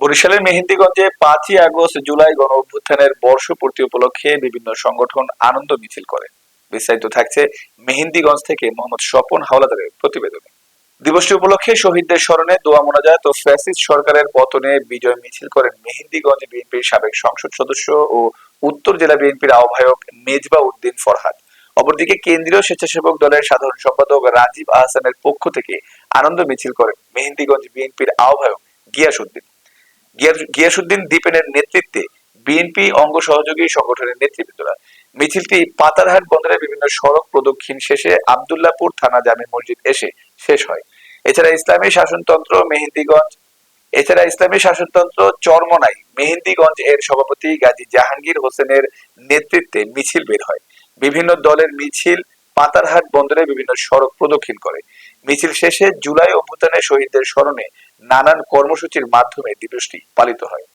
বরিশালের মেহেন্দিগঞ্জে পাঁচই আগস্ট জুলাই গণ অভ্যুত্থানের বর্ষপূর্তি উপলক্ষে বিভিন্ন সংগঠন আনন্দ মিছিল করে। বিস্তারিত থাকছে মেহেন্দিগঞ্জ থেকে মোহাম্মদ স্বপন হাওলাদারের প্রতিবেদনে। দিবসটি উপলক্ষে শহীদদের স্মরণে দোয়া মোনাজাত ও ফ্যাসিস্ট সরকারের পতনে বিজয় মিছিল করেন মেহেন্দিগঞ্জ বিএনপির সাবেক সংসদ সদস্য ও উত্তর জেলা বিএনপির আহ্বায়ক মেজবা উদ্দিন ফরহাদ। অপরদিকে কেন্দ্রীয় স্বেচ্ছাসেবক দলের সাধারণ সম্পাদক রাজীব আহসানের পক্ষ থেকে আনন্দ মিছিল করেন মেহেন্দিগঞ্জ বিএনপির আহ্বায়ক গিয়াস উদ্দিন গিয়াসুদ্দিন দীপেনের নেতৃত্বে বিএনপি অঙ্গ সহযোগী সংগঠনের নেতৃবৃন্দরা মিছিলটি পাতারহাট বন্দরের বিভিন্ন সড়ক প্রদক্ষিণ শেষে আবদুল্লাপুর থানা জামে মসজিদ এসে শেষ হয়। এছাড়া ইসলামী শাসনতন্ত্র মেহেন্দিগঞ্জ, এছাড়া ইসলামী শাসনতন্ত্র চরমনাই মেহেন্দিগঞ্জ এর সভাপতি গাজী জাহাঙ্গীর হোসেনের নেতৃত্বে মিছিল বের হয়। বিভিন্ন দলের মিছিল পাতারহাট বন্দরে বিভিন্ন সড়ক প্রদক্ষিণ করে। মিছিল শেষে জুলাই অভ্যুত্থানের শহীদদের স্মরণে নানান কর্মসূচির মাধ্যমে দিবসটি পালিত হয়।